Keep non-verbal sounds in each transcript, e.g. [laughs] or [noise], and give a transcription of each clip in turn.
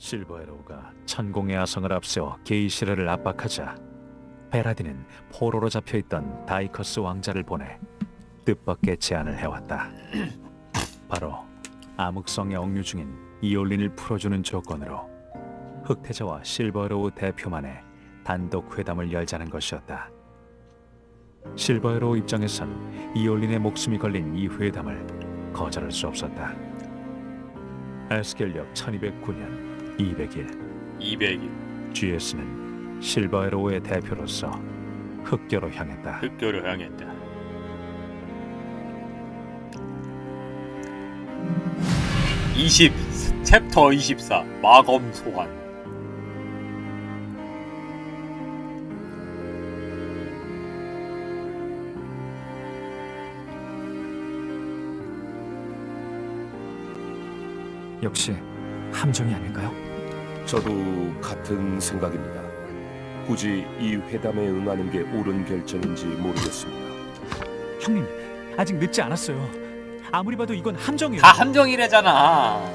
실버에로우가 천공의 아성을 앞세워 게이시르를 압박하자 베라딘은 포로로 잡혀있던 다이커스 왕자를 보내 뜻밖의 제안을 해왔다. [clears throat] 바로 암흑성에 억류 중인 이올린을 풀어주는 조건으로 흑태자와 실버에로우 대표만의 단독 회담을 열자는 것이었다. 실버에로우 입장에선 이올린의 목숨이 걸린 이 회담을 거절할 수 없었다. 에스겔력 1209년 200일 200일 GS는 실버에로우의 대표로서 흑교로 향했다. 흑교를 향했다. (20) 챕터 24 마검 소환 역시 함정이 아닐까요? 저도 같은 생각입니다. 굳이 이 회담에 응하는 게 옳은 결정인지 모르겠습니다. 형님, 아직 늦지 않았어요. 아무리 봐도 이건 함정이에요. 다 함정이래잖아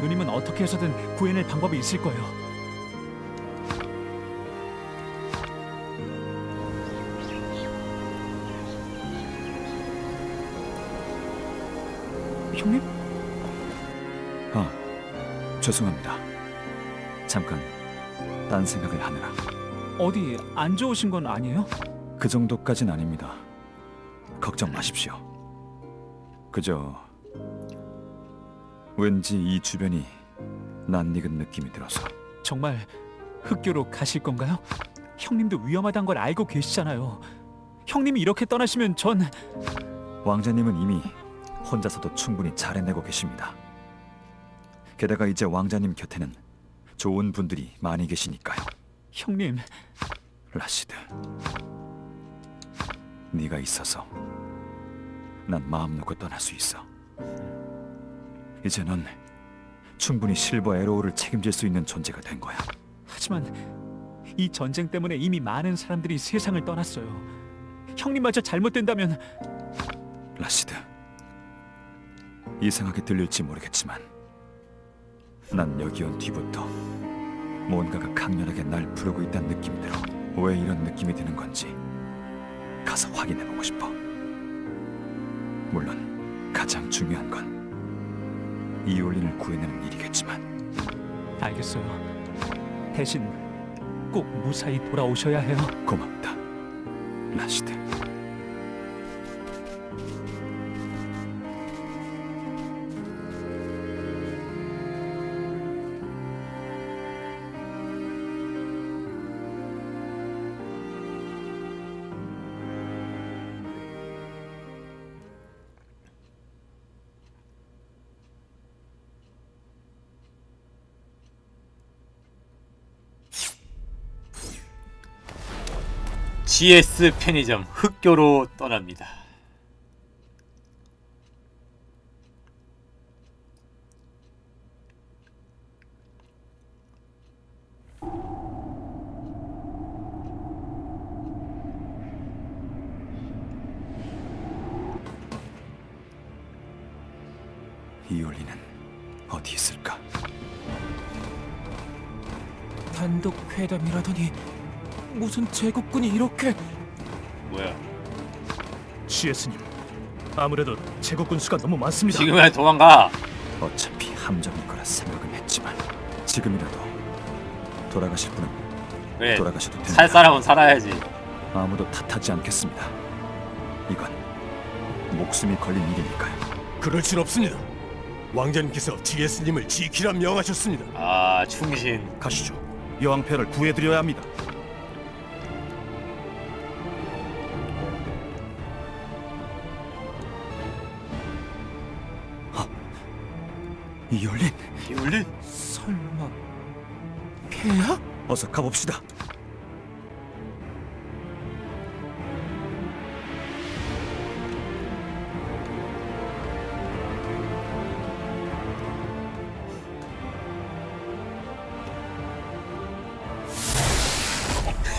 누님은 어떻게 해서든 구해낼 방법이 있을 거예요. 형님? 아, 죄송합니다. 잠깐 딴 생각을 하느라 어디 안 좋으신 건 아니에요? 그 정도까진 아닙니다. 걱정 마십시오. 그저 왠지 이 주변이 낯익은 느낌이 들어서 정말 흑교로 가실 건가요? 형님도 위험하다는 걸 알고 계시잖아요. 형님이 이렇게 떠나시면 전 왕자님은 이미 혼자서도 충분히 잘 해내고 계십니다. 게다가 이제 왕자님 곁에는 좋은 분들이 많이 계시니까요. 형님 라시드, 네가 있어서 난 마음 놓고 떠날 수 있어. 이제 넌 충분히 실버 에로우를 책임질 수 있는 존재가 된 거야. 하지만 이 전쟁 때문에 이미 많은 사람들이 세상을 떠났어요. 형님마저 잘못된다면 라시드, 이상하게 들릴지 모르겠지만 난 여기 온 뒤부터 뭔가가 강렬하게 날 부르고 있다는 들어. 왜 이런 느낌이 드는 건지 가서 확인해보고 싶어. 물론 가장 중요한 건 이올린을 구해내는 일이겠지만 알겠어요. 대신 꼭 무사히 돌아오셔야 해요. 고맙다, 라시드. GS 편의점 흑교로 떠납니다 이올린은 어디 있을까? 단독 회담이라더니 무슨 제국군이 이렇게 뭐야 GS님, 아무래도 제국군 수가 너무 많습니다. 지금이야 도망가 어차피 함정일 거라 생각은 했지만 지금이라도 돌아가실 분은 그래 돌아가셔도 됩니다. 살 사람은 살아야지 아무도 탓하지 않겠습니다. 이건 목숨이 걸린 일이니까요. 그럴 순 없습니다. 왕자님께서 GS님을 지키라 명하셨습니다. 아 충신 가시죠. 여왕폐하를 구해드려야 합니다. 이올린, 이올린 설마 폐야? 어서 가봅시다.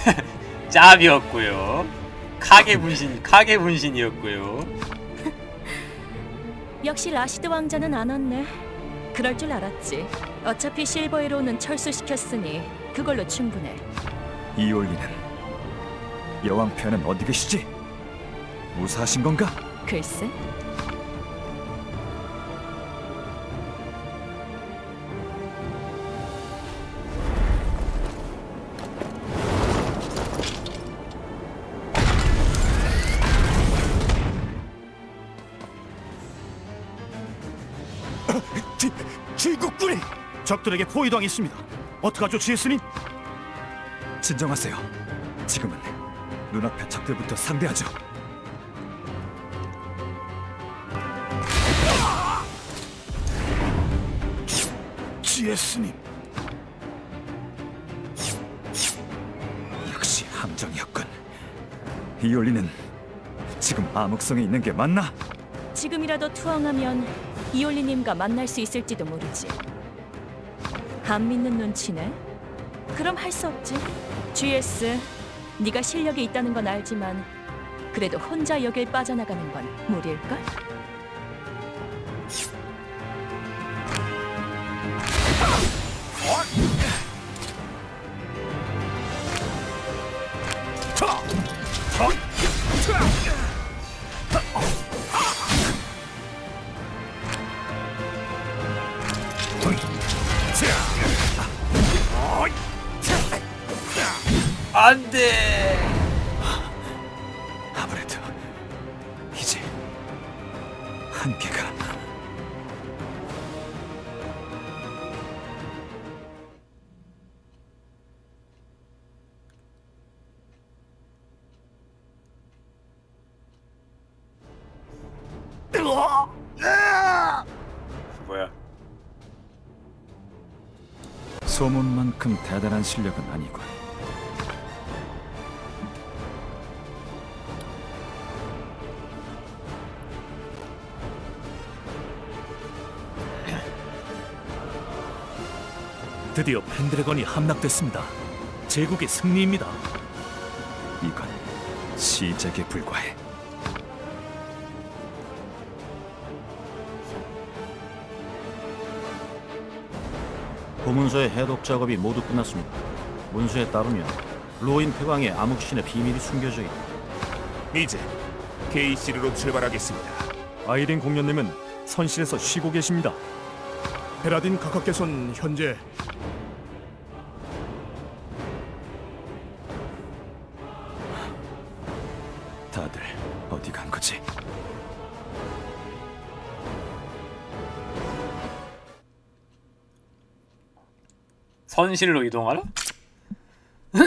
[laughs] 짭이었고요 카게 분신 카게 분신이었고요 [laughs] 역시 라시드 왕자는 안 왔네. 그럴 줄 알았지. 어차피 실버에로는 철수시켰으니 그걸로 충분해. 이올리는 여왕 폐하는 어디 계시지? 무사하신 건가? 글쎄. 적들에게 포위당했습니다. 어떡하죠, 지혜스님? 진정하세요. 지금은 눈앞의 적들부터 상대하죠. 지혜스님. 역시 함정이었군. 이올리는 지금 암흑성에 있는 게 맞나? 지금이라도 투항하면 이올리님과 만날 수 있을지도 모르지. 안 믿는 눈치네. 그럼 할 수 없지. GS, 네가 실력이 있다는 건 알지만 그래도 혼자 여길 빠져나가는 건 무리일까? 안 돼. 아무래도 이제 한계가 뭐야? 소문만큼 대단한 실력은 아니군. 드디어 펜드래건이 함락됐습니다. 제국의 승리입니다. 이건 시작에 불과해. 고문서의 해독 작업이 모두 끝났습니다. 문서에 따르면 로인 폐광에 암흑신의 비밀이 숨겨져 있다. 이제 게이시르로 출발하겠습니다. 아이린 공연님은 선실에서 쉬고 계십니다. 베라딘 각하께서는 현재 다들 어디 간 거지? 선실로 이동하라? [laughs]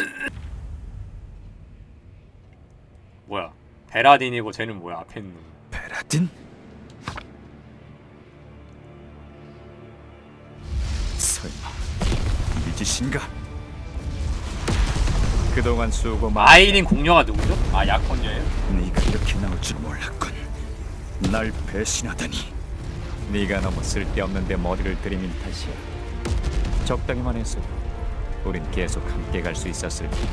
뭐야? 베라딘이고 쟤는 뭐야? 앞에 있는 놈. 베라딘? 짓인가? 그동안 수고 많. 아이린 공녀가 누구죠? 아 약혼녀예요? 네가 이렇게 나올 줄 몰랐군. 날 배신하다니. 네가 너무 쓸데없는데 머리를 들이민 탓이야. 적당히만 했어도 우린 계속 함께 갈 수 있었을 테니.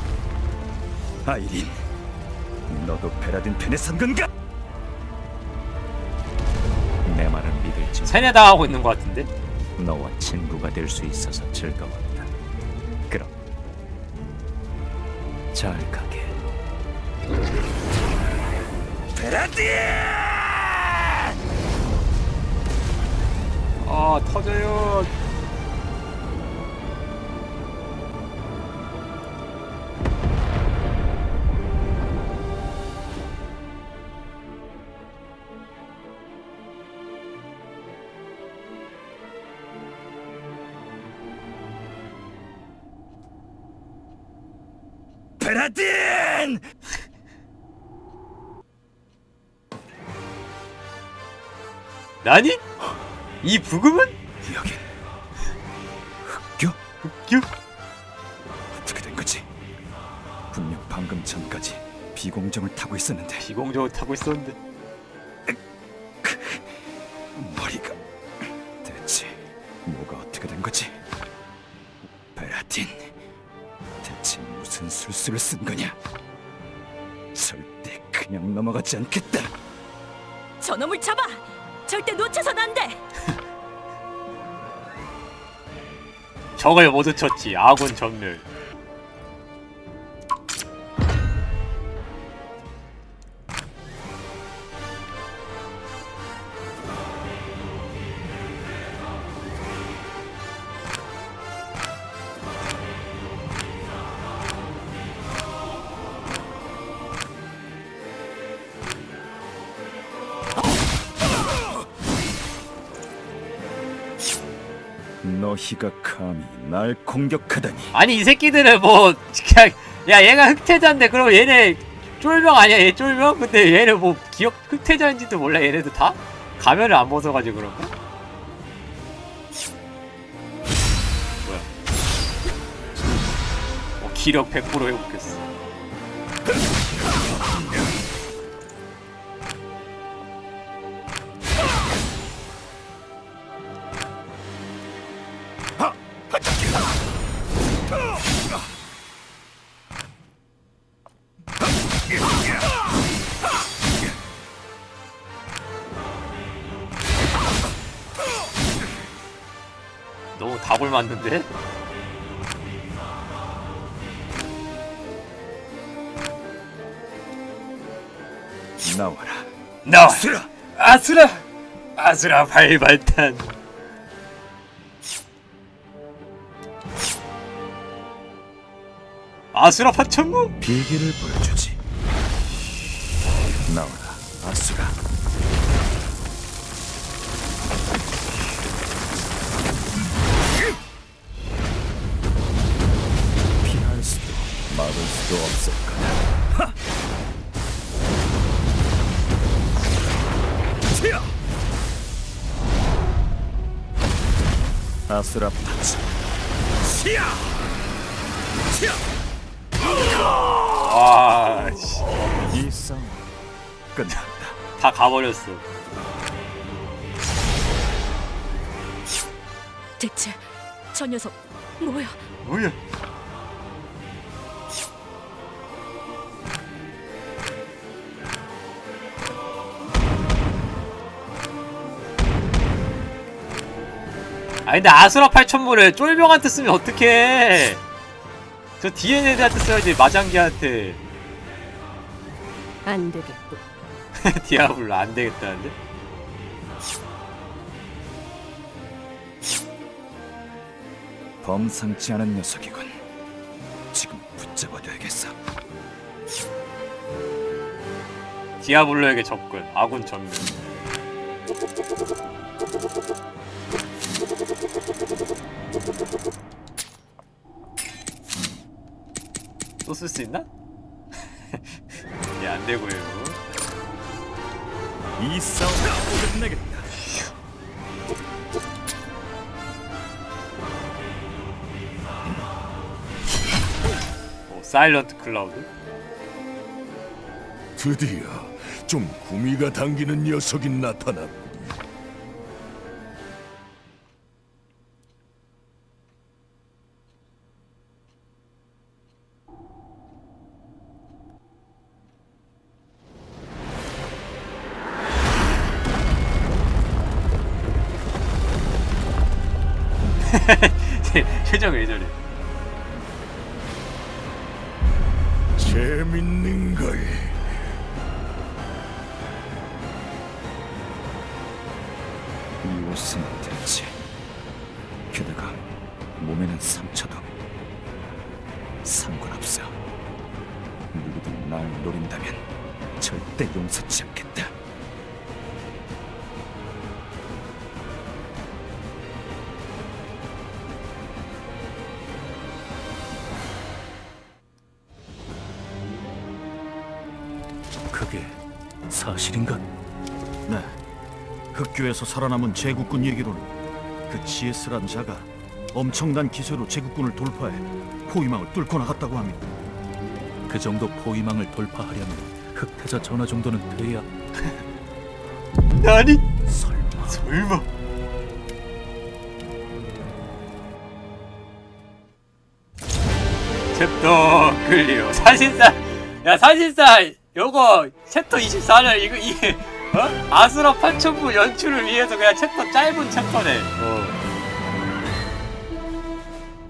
아이린, 너도 베라딘 편에 선 건가? 내 말을 믿을지 세뇌당하고 있는 것 같은데? 너와 친구가 될 수 있어서 즐거웠다. 잘 가게. 아 터져요. 나니? 이 부금은? 여긴 흑교? 흑교? 어떻게 된 거지? 분명 방금 전까지 비공정을 타고 있었는데 비공적으로 타고 있었는데 머리가 대체 뭐가 어떻게 된 거지? 베라딘 대체 무슨 술수를 쓴 거냐? 절대 그냥 넘어가지 않겠다. 저놈을 잡아! 절대 놓쳐선 안 돼. 적을 모두 쳤지 아군 전멸 너희가 감히 날 공격하다니 아니 이 새끼들은 뭐 그냥 야 얘가 흑태자인데 그럼 얘네 쫄병 아니야 얘 쫄병? 근데 얘는 뭐 기억 흑태자인지도 몰라 얘네도 다? 가면을 안 벗어가지고 그런가? 뭐야 어, 기력 100% 회복했어 맞는데? 나와라. 나 아수라! 아수라! 아수라 발발탄. 아수라 파천무 비기를 보여주지. 나와라 아수라 수도 없을 거다. 아수라 파츠. 와, 씨, 이 싸움 끝났다. 다 가버렸어. 대체 저 녀석 뭐야? 뭐야? 아니 근데 아수라 8천물을 쫄병한테 쓰면 어떡해? 저 DNA한테 써야지 마장기한테. 안 되겠고. [laughs] 디아블로 안 되겠다는데? 범상치 않은 녀석이군. 지금 붙잡아둬야겠어. 디아블로에게 접근 아군 전멸 쓸 수 있나? [laughs] 예, 안 되고요. 이 싸움 끝내겠다 오, 사일런트 클라우드? 드디어 좀 구미가 당기는 녀석이 나타났군. 최정 왜 저래? 재밌는 걸. 이 옷은 대체 게다가 몸에는 상처도 상관없어 누구든 날 노린다면 절대 용서치 않겠다 흑교에서 살아남은 제국군 얘기로는 그 GS란 자가 엄청난 기세로 제국군을 돌파해 포위망을 뚫고 나갔다고 합니다. 그 정도 포위망을 돌파하려면 흑태자 전화 정도는 돼야 [laughs] 아니 설마. 설마. 챕터 클리어. 사실상 야 사실상 요거 챕터 24는 이거 이게 어? 아수라 8천부 연출을 위해서 그냥 챕터 짧은 챕터네 어.